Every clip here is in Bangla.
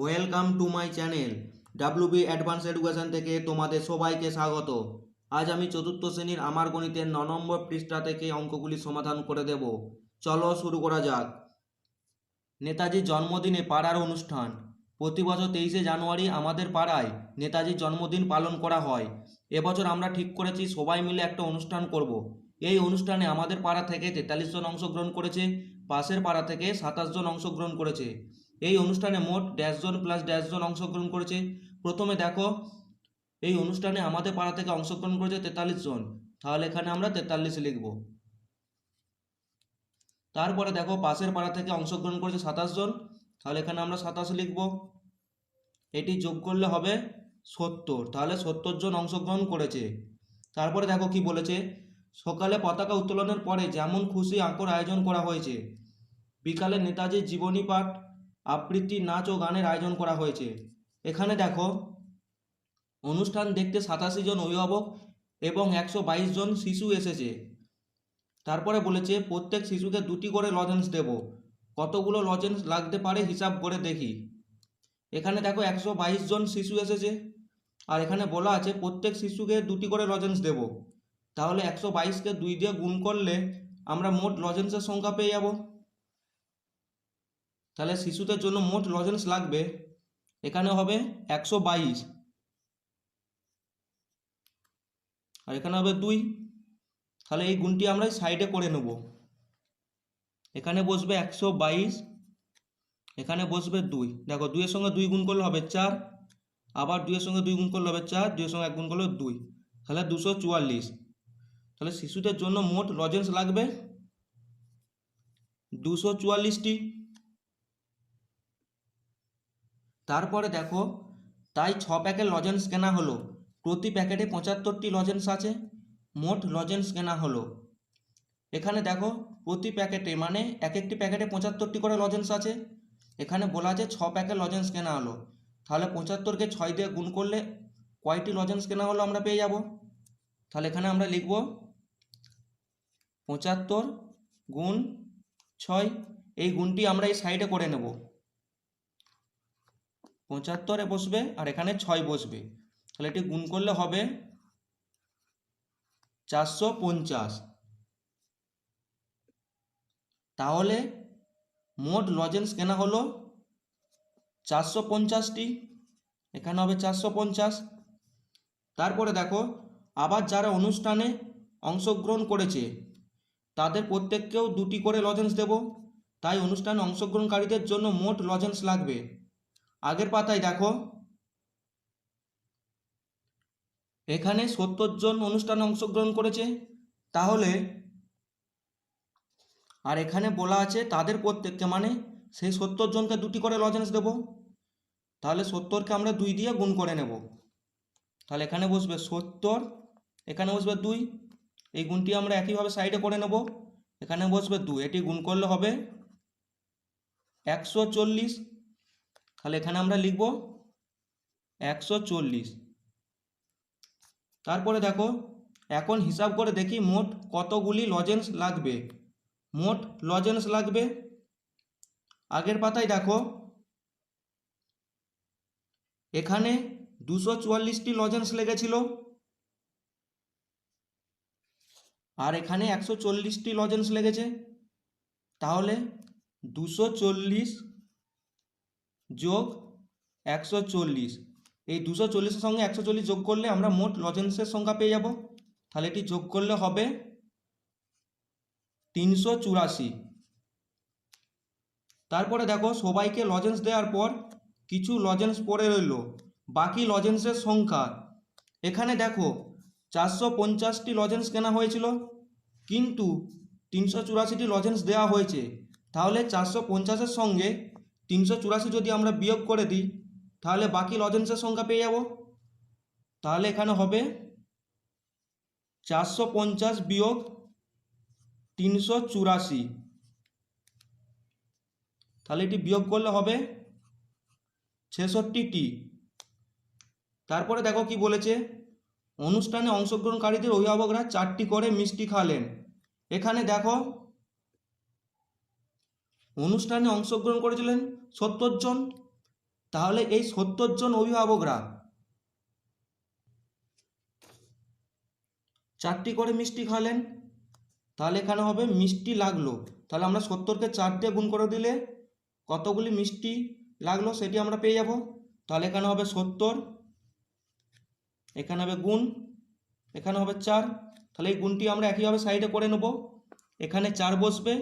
Welcome to my channel W B advance education থেকে তোমাদের সবাইকে স্বাগত। আজ আমি চতুর্থ শ্রেণির আমার গণিতের ন নম্বর পৃষ্ঠা থেকে অঙ্কগুলি সমাধান করে দেব। চলো শুরু করা যাক। নেতাজির জন্মদিনে পাড়ার অনুষ্ঠান। প্রতি বছর তেইশে জানুয়ারি আমাদের পাড়ায় নেতাজির জন্মদিন পালন করা হয়। এবছর আমরা ঠিক করেছি, সবাই মিলে একটা অনুষ্ঠান করব। এই অনুষ্ঠানে আমাদের পাড়া থেকে তেতাল্লিশ জন অংশগ্রহণ করেছে, পাশের পাড়া থেকে সাতাশ জন অংশগ্রহণ করেছে। এই অনুষ্ঠানে মোট ড্যাশ জন প্লাস ড্যাশ জন অংশগ্রহণ করেছে। প্রথমে দেখো, এই অনুষ্ঠানে আমাদের পাড়া থেকে অংশগ্রহণ করেছে তেতাল্লিশ জন তাহলে এখানে আমরা তেতাল্লিশ লিখব। তারপরে দেখো, পাশের পাড়া থেকে অংশগ্রহণ করেছে সাতাশ জন তাহলে এখানে আমরা সাতাশ লিখব। এটি যোগ করলে হবে সত্তর। তাহলে সত্তর জন অংশগ্রহণ করেছে। তারপরে দেখো কি বলেছে, সকালে পতাকা উত্তোলনের পরে যেমন খুশি আঁকর আয়োজন করা হয়েছে। বিকালে নেতাজির জীবনী পাঠ আবৃত্তি নাচ ও গানের আয়োজন করা হয়েছে। এখানে দেখো, অনুষ্ঠান দেখতে সাতাশি জন অভিভাবক এবং একশো বাইশ জন শিশু এসেছে। তারপরে বলেছে, প্রত্যেক শিশুকে দুটি করে লজেন্স দেব। কতগুলো লজেন্স লাগতে পারে হিসাব করে দেখি। এখানে দেখো, একশো বাইশ জন শিশু এসেছে। আর এখানে বলা আছে, প্রত্যেক শিশুকে দুটি করে লজেন্স দেব। তাহলে একশো বাইশকে দুই দিয়ে গুণ করলে আমরা মোট লজেন্সের সংখ্যা পেয়ে যাব। তাহলে শিশুদের জন্য মোট লজেন্স লাগবে, এখানে হবে একশো বাইশ। আর এখানে হবে দুই। তাহলে এই গুণটি আমরা সাইডে করে নেব। এখানে বসবে একশো বাইশ, এখানে বসবে দুই। দেখো দুইয়ের সঙ্গে দুই গুণ করলে হবে চার, আবার দুইয়ের সঙ্গে দুই গুণ করলে হবে চার, দুইয়ের সঙ্গে এক গুণ করলে দুই। তাহলে দুশো চুয়াল্লিশ। তাহলে শিশুদের জন্য মোট লজেন্স লাগবে দুশো চুয়াল্লিশটি। তারপরে দেখো, তাই ছ প্যাকেট লজেন্স কেনা হলো। প্রতি প্যাকেটে পঁচাত্তরটি লজেন্স আছে, মোট লজেন্স কেনা হলো। এখানে দেখো, প্রতি প্যাকেটে মানে এক একটি প্যাকেটে পঁচাত্তরটি করে লজেন্স আছে। এখানে বলা আছে ছ প্যাকেট লজেন্স কেনা হলো। তাহলে পঁচাত্তরকে ছয় দিয়ে গুণ করলে কয়টি লজেন্স কেনা হলো আমরা পেয়ে যাব? তাহলে এখানে আমরা লিখব, পঁচাত্তর গুণ ছয়, এই গুণটি আমরা এই সাইডে করে নেব। পঁচাত্তরে বসবে আর এখানে ছয় বসবে। তাহলে এটি গুণ করলে হবে চারশো পঞ্চাশ। তাহলে মোট লজেন্স কেনা হলো চারশো পঞ্চাশটি। এখানে হবে চারশো পঞ্চাশ। তারপরে দেখো, আবার যারা অনুষ্ঠানে অংশগ্রহণ করেছে, তাদের প্রত্যেককেও দুটি করে লজেন্স দেব। তাই অনুষ্ঠানে অংশগ্রহণকারীদের জন্য মোট লজেন্স লাগবে। আগের পাতায় দেখো। এখানে সত্তর জন অনুষ্ঠানে অংশগ্রহণ করেছে। তাহলে, আর এখানে বলা আছে তাদের প্রত্যেককে মানে সেই সত্তর জনকে দুটি করে লজেন্স দেব। তাহলে সত্তরকে আমরা দুই দিয়ে গুণ করে নেব। তাহলে এখানে বসবে সত্তর, এখানে বসবে দুই। এই গুণটি আমরা একইভাবে সাইডে করে নেব। এখানে বসবে দুই। এটি গুণ করলে হবে একশো চল্লিশ। তাহলে এখানে আমরা লিখব একশো চল্লিশ। তারপরে দেখো, এখন হিসাব করে দেখি মোট কতগুলি লজেন্স লাগবে। মোট লজেন্স লাগবে। আগের পাতায় দেখো, এখানে দুশো চুয়াল্লিশটি লজেন্স লেগেছিল। আর এখানে একশো চল্লিশটি লজেন্স লেগেছে। তাহলে দুশো চল্লিশ যোগ একশো চল্লিশ। এই দুশো চল্লিশের সঙ্গে একশো চল্লিশ যোগ করলে আমরা মোট লজেন্সের সংখ্যা পেয়ে যাব। তাহলে এটি যোগ করলে হবে তিনশো চুরাশি। তারপরে দেখো, সবাইকে লজেন্স দেওয়ার পর কিছু লজেন্স পড়ে রইল। বাকি লজেন্সের সংখ্যা, এখানে দেখো চারশো পঞ্চাশটি লজেন্স কেনা হয়েছিল, কিন্তু তিনশো চুরাশিটি লজেন্স দেওয়া হয়েছে। তাহলে চারশো পঞ্চাশের সঙ্গে তিনশো চুরাশি যদি আমরা বিয়োগ করে দিই, তাহলে বাকি লজেন্সের সংখ্যা পেয়ে যাব। তাহলে এখানে হবে চারশো পঞ্চাশ বিয়োগ তিনশো চুরাশি। তাহলে এটি বিয়োগ করলে হবে ছেষট্টিটি তারপরে দেখো কি বলেছে, অনুষ্ঠানে অংশগ্রহণকারীদের অভিভাবকরা চারটি করে মিষ্টি খাওয়ালেন। এখানে দেখো, অনুষ্ঠানে অংশগ্রহণ করেছিলেন সত্তর জন, তাহলে এই সত্তর জন অভিভাবকরা চারটি করে মিষ্টি খাওয়ালেন তাহলে এখানে হবে মিষ্টি লাগল। তাহলে আমরা সত্তরকে চার দিয়ে গুণ করে দিলে কতগুলি মিষ্টি লাগল সেটি আমরা পেয়ে যাব। তাহলে এখানে হবে সত্তর, এখানে হবে গুণ, এখানে হবে চার। তাহলে এই গুণটি আমরা একইভাবে সাইডে করে নেব। এখানে চার বসবে,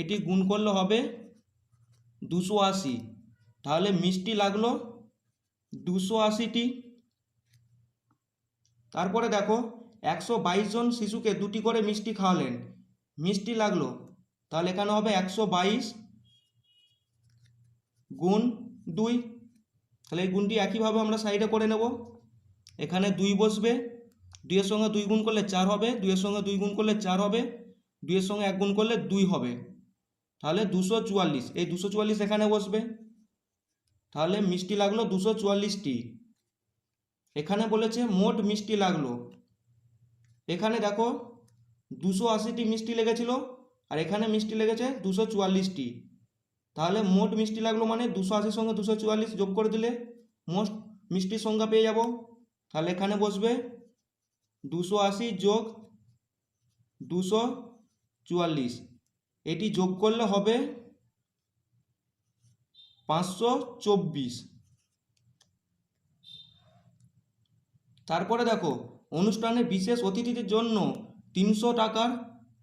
এটি গুণ করলে হবে দুশো আশি। তাহলে মিষ্টি লাগল দুশো আশিটি। তারপরে দেখো, একশো বাইশ জন শিশুকে দুটি করে মিষ্টি খাওয়ালেন। মিষ্টি লাগল, তাহলে এখানে হবে একশো বাইশ গুণ দুই। তাহলে এই গুণটি একইভাবে আমরা সাইডে করে নেব। এখানে দুই বসবে, দুইয়ের সঙ্গে দুই গুণ করলে চার হবে, দুইয়ের সঙ্গে দুই গুণ করলে চার হবে, দুইয়ের সঙ্গে এক গুণ করলে দুই হবে। তাহলে দুশো চুয়াল্লিশ। এই দুশো চুয়াল্লিশ এখানে বসবে। তাহলে মিষ্টি লাগল দুশো চুয়াল্লিশটি। এখানে বলেছে মোট মিষ্টি লাগল। এখানে দেখো দুশো আশিটি মিষ্টি লেগেছিল আর এখানে মিষ্টি লেগেছে দুশো চুয়াল্লিশটি। তাহলে মোট মিষ্টি লাগল মানে দুশো আশির সঙ্গে দুশো চুয়াল্লিশ যোগ করে দিলে মোট মিষ্টির সংখ্যা পেয়ে যাব। তাহলে এখানে বসবে দুশো আশি যোগ দুশো চুয়াল্লিশ। এটি যোগ করলে হবে পাঁচশো চব্বিশ। তারপরে দেখো, অনুষ্ঠানে বিশেষ অতিথিদের জন্য তিনশো টাকার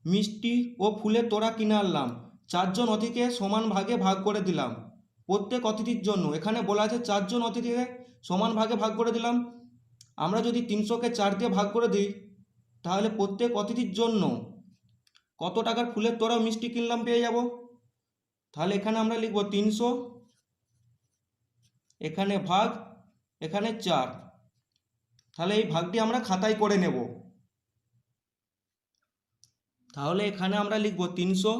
মিষ্টি ও ফুলের তোড়া কিনে আনলাম। চারজন অতিথিকে সমান ভাগে ভাগ করে দিলাম। প্রত্যেক অতিথির জন্য, এখানে বলা আছে চারজন অতিথিকে সমান ভাগে ভাগ করে দিলাম। আমরা যদি তিনশোকে চার দিয়ে ভাগ করে দিই, তাহলে প্রত্যেক অতিথির জন্য কত টাকার ফুলের তোড়া ও মিষ্টি কিনলাম পেয়ে যাব? তাহলে এখানে আমরা লিখব তিনশো, এখানে ভাগ, এখানে চার। তাহলে এই ভাগটি আমরা খাতায় করে নেব। তাহলে এখানে আমরা লিখব তিনশো,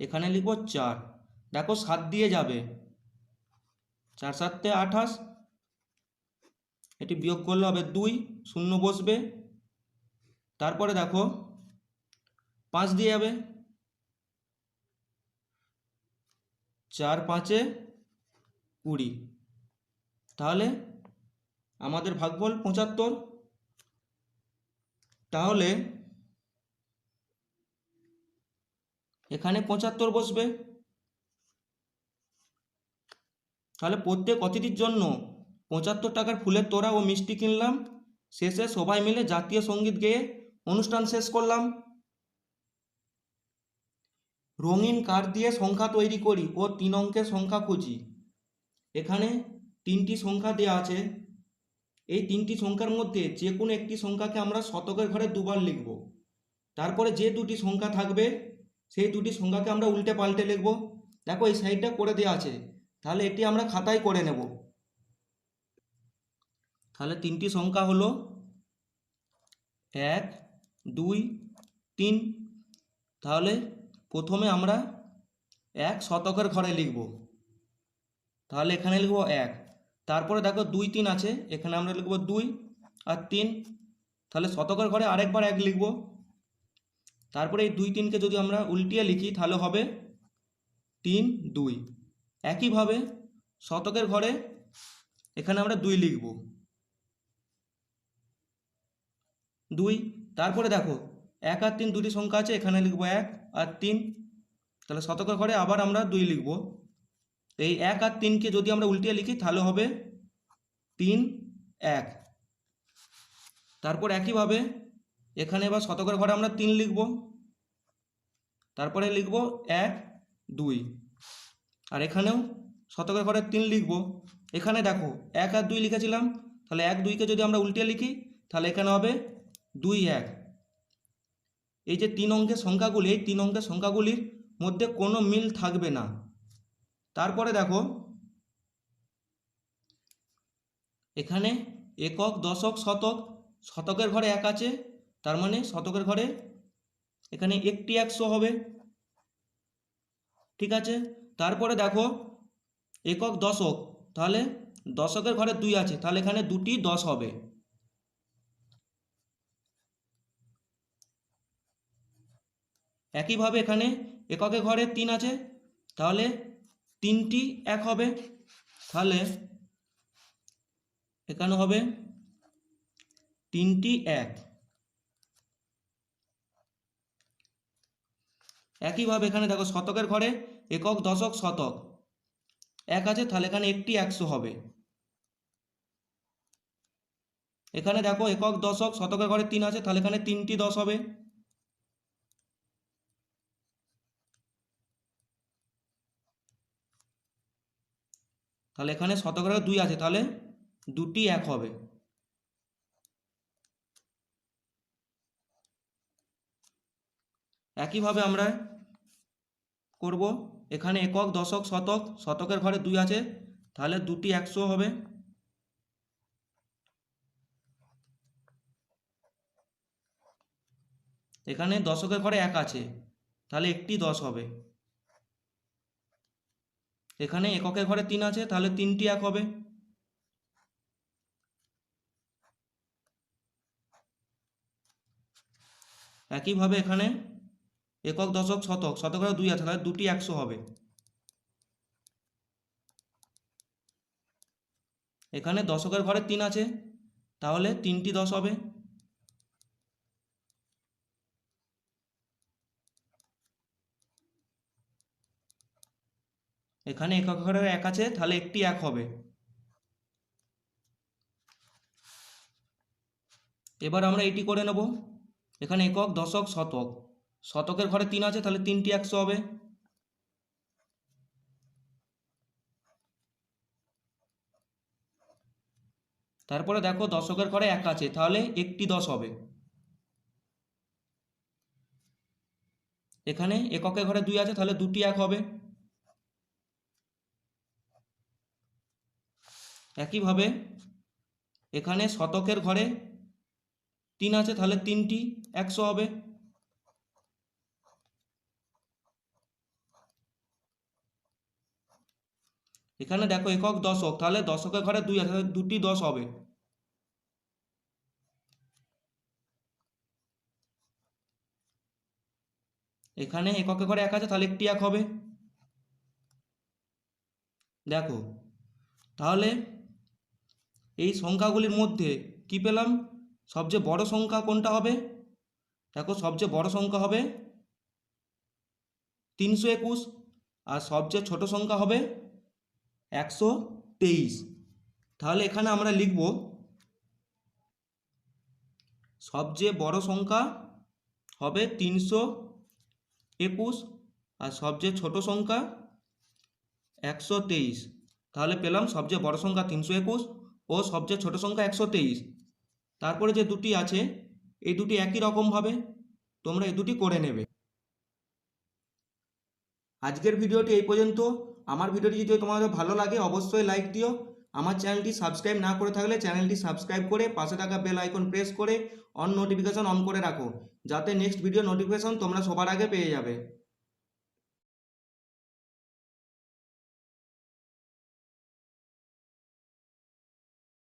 এখানে লিখব চার। দেখো সাত দিয়ে যাবে। চার সাতে আঠাশ এটি বিয়োগ করলে হবে দুই, শূন্য বসবে। তারপরে দেখো, পাঁচ দিয়ে যাবে। চার পাঁচে কুড়ি। তাহলে আমাদের ভাগফল পঁচাত্তর। তাহলে এখানে পঁচাত্তর বসবে। তাহলে প্রত্যেক অতিথির জন্য পঁচাত্তর টাকার ফুলের তোড়া ও মিষ্টি কিনলাম। শেষে সবাই মিলে জাতীয় সংগীত গেয়ে অনুষ্ঠান শেষ করলাম। রঙিন কার্ড দিয়ে সংখ্যা তৈরি করি ও তিন অঙ্কের সংখ্যা খুঁজি। এখানে তিনটি সংখ্যা দেওয়া আছে। এই তিনটি সংখ্যার মধ্যে যে কোনো একটি সংখ্যাকে আমরা শতকের ঘরে দুবার লিখব। তারপরে যে দুটি সংখ্যা থাকবে, সেই দুটি সংখ্যাকে আমরা উল্টে পাল্টে লিখব। দেখো এই সাইডটা করে দেওয়া আছে। তাহলে এটি আমরা খাতায় করে নেব। তাহলে তিনটি সংখ্যা হলো এক, দুই, তিন। তাহলে প্রথমে আমরা এক শতকের ঘরে লিখব। তাহলে এখানে লিখব এক। তারপরে দেখো দুই, তিন আছে, এখানে আমরা লিখব দুই আর তিন। তাহলে শতকের ঘরে আরেকবার এক লিখব। তারপরে এই দুই, তিনকে যদি আমরা উল্টিয়ে লিখি, তাহলে হবে তিন, দুই। একইভাবে শতকের ঘরে এখানে আমরা দুই লিখব। দুই। তারপরে দেখো, এক আর তিন দুটি সংখ্যা আছে, এখানে লিখব এক আর তিন। তাহলে শতকের ঘরে আবার আমরা দুই লিখব। এই এক আর তিনকে যদি আমরা উল্টিয়ে লিখি, তাহলে হবে তিন, এক। তারপর একইভাবে এখানে এবার শতকের ঘরে আমরা তিন লিখব। তারপরে লিখব এক, দুই। আর এখানেও শতকের ঘরে তিন লিখব। এখানে দেখো, এক আর দুই লিখেছিলাম, তাহলে এক দুইকে যদি আমরা উল্টিয়ে লিখি, তাহলে এখানে হবে দুই এক। এই যে তিন অঙ্কের সংখ্যাগুলি, এই তিন অঙ্কের সংখ্যাগুলির মধ্যে কোনো মিল থাকবে না। তারপরে দেখো, এখানে একক, দশক, শতক, শতকের ঘরে এক আছে, তার মানে শতকের ঘরে এখানে একটি একশো হবে। ঠিক আছে? তারপরে দেখো, একক, দশক, তাহলে দশকের ঘরে দুই আছে, তাহলে এখানে দুটি দশ হবে। একইভাবে এখানে এককের ঘরে তিন আছে, তাহলে তিনটি এক হবে, তাহলে এখানে হবে তিনটি এক। একইভাবে এখানে দেখো শতকের ঘরে একক, দশক, শতক। এক আছে, তাহলে এখানে একটি একশো হবে। এখানে দেখো একক, দশক, শতকের ঘরে তিন আছে, তাহলে এখানে তিনটি দশ হবে। তাহলে এখানে শতকের দুই আছে, তাহলে দুটি এক হবে। একইভাবে আমরা করব, এখানে একক, দশক, শতক, শতকের ঘরে দুই আছে, তাহলে দুটি একশো হবে। এখানে দশকের ঘরে এক আছে, তাহলে একটি দশ হবে। এখানে এককের ঘরে তিন আছে, তাহলে তিনটি এক হবে। একইভাবে এখানে একক, দশক, শতক, শতকের দুই আছে, তাহলে দুটি একশো হবে। এখানে দশকের ঘরে তিন আছে, তাহলে তিনটি দশ হবে। এখানে একক ঘরে এক আছে, তাহলে একটি এক হবে। এবার আমরা এটি করে নেব। এখানে একক, দশক, শতক। শতকের ঘরে তিন আছে, তাহলে তিনটি একশো হবে। তারপরে দেখো, দশকের ঘরে এক আছে, তাহলে একটি দশ হবে। এখানে এককের ঘরে দুই আছে, তাহলে দুটি এক হবে। একইভাবে এখানে শতকের ঘরে তিন আছে, তাহলে তিনটি একশো হবে। এখানে দেখো একক দশক, তাহলে দশকের ঘরে দুই আছে দুটি দশ হবে। এখানে এককের ঘরে এক আছে, তাহলে একটি এক হবে। দেখো, তাহলে এই সংখ্যাগুলির মধ্যে কি পেলাম? সবচেয়ে বড় সংখ্যা কোনটা হবে? দেখো, সবচেয়ে বড় সংখ্যা হবে তিনশো একুশ আর সবচেয়ে ছোট সংখ্যা হবে একশো তেইশ। তাহলে এখানে আমরা লিখব সবচেয়ে বড় সংখ্যা হবে তিনশো একুশ আর সবচেয়ে ছোট সংখ্যা একশো তেইশ। তাহলে পেলাম সবচেয়ে বড় সংখ্যা তিনশো একুশ ও সবচেয়ে ছোট সংখ্যা একশো তেইশ। তারপরে যে দুটি আছে, এই দুটি একই রকমভাবে তোমরা এই দুটি করে নেবে। আজকের ভিডিওটি এই পর্যন্ত। আমার ভিডিওটি যদি তোমাদের ভালো লাগে, অবশ্যই লাইক দিও। আমার চ্যানেলটি সাবস্ক্রাইব না করে থাকলে চ্যানেলটি সাবস্ক্রাইব করে পাশে থাকা বেল আইকন প্রেস করে অন নোটিফিকেশন অন করে রাখো, যাতে নেক্সট ভিডিও নোটিফিকেশন তোমরা সবার আগে পেয়ে যাবে।